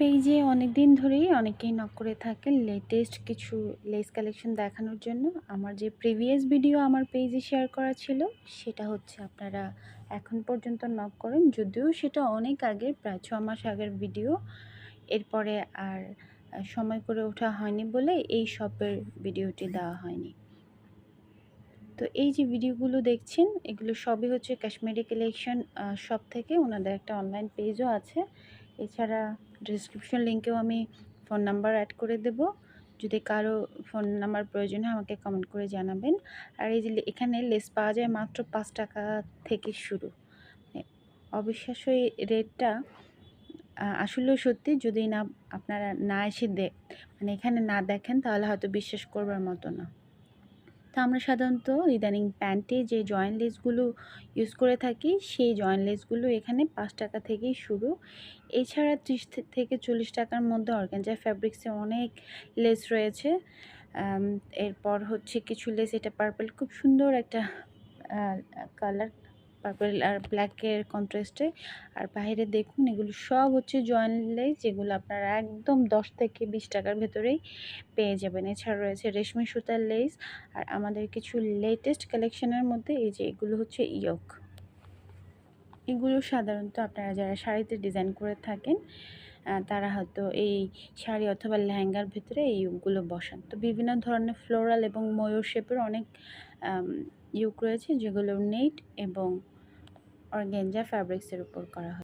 পেজে অনেক দিন ধরেই অনেকেই নক করে থাকেন লেটেস্ট কিছু লেস কালেকশন দেখানোর জন্য। আমার যে প্রিভিয়াস ভিডিও আমার পেজে শেয়ার করা ছিল, সেটা হচ্ছে আপনারা এখন পর্যন্ত নক করেন। যদিও সেটা অনেক আগের, প্রায় ছ মাস আগের ভিডিও এরপরে আর সময় করে ওঠা হয়নি বলে এই শপের ভিডিওটি দেওয়া হয়নি। তো এই যে ভিডিওগুলো দেখছেন, এগুলো সবই হচ্ছে কাশ্মীরি কালেকশন শপ থেকে। ওনাদের একটা অনলাইন পেজও আছে। এছাড়া ডিসক্রিপশন লিঙ্কেও আমি ফোন নাম্বার অ্যাড করে দেব। যদি কারও ফোন নাম্বার প্রয়োজন হয়, আমাকে কমেন্ট করে জানাবেন। আর এই যে এখানে লেস পাওয়া যায় মাত্র পাঁচ টাকা থেকে শুরু। অবিশ্বাস্য এই রেটটা আসলেও সত্যি। যদি না, আপনারা না এসে দেখ মানে এখানে না দেখেন, তাহলে হয়তো বিশ্বাস করবার মতো না। তো আমরা সাধারণত ইদানিং প্যান্টে যে জয়েন্ট লেসগুলো ইউজ করে থাকি, সেই জয়েন্ট লেসগুলো এখানে পাঁচ টাকা থেকেই শুরু। এছাড়া ত্রিশ থেকে চল্লিশ টাকার মধ্যে অর্গানজা ফ্যাব্রিক্সে অনেক লেস রয়েছে। এরপর হচ্ছে কিছু লেস, এটা পার্পল, খুব সুন্দর একটা কালার পার্পল আর ব্ল্যাকের কন্ট্রাস্টে আর বাইরে দেখুন, এগুলো সব হচ্ছে জয়েন্ট লেস যেগুলো আপনারা একদম দশ থেকে বিশ টাকার ভেতরেই পেয়ে যাবেন। এছাড়া রয়েছে রেশমি সুতার লেস আর আমাদের কিছু লেটেস্ট কালেকশনের মধ্যে এই যে এগুলো হচ্ছে ইয়ক। এগুলো সাধারণত আপনারা যারা শাড়িতে ডিজাইন করে থাকেন তারা হয়তো এই শাড়ি অথবা লেহেঙ্গার ভিতরে এই ইউকগুলো বসান। তো বিভিন্ন ধরনের ফ্লোরাল এবং ময়ূর শেপের অনেক ইউক রয়েছে যেগুলো নেট এবং অর্গেঞ্জা ফ্যাব্রিক্সের উপর করা হয়।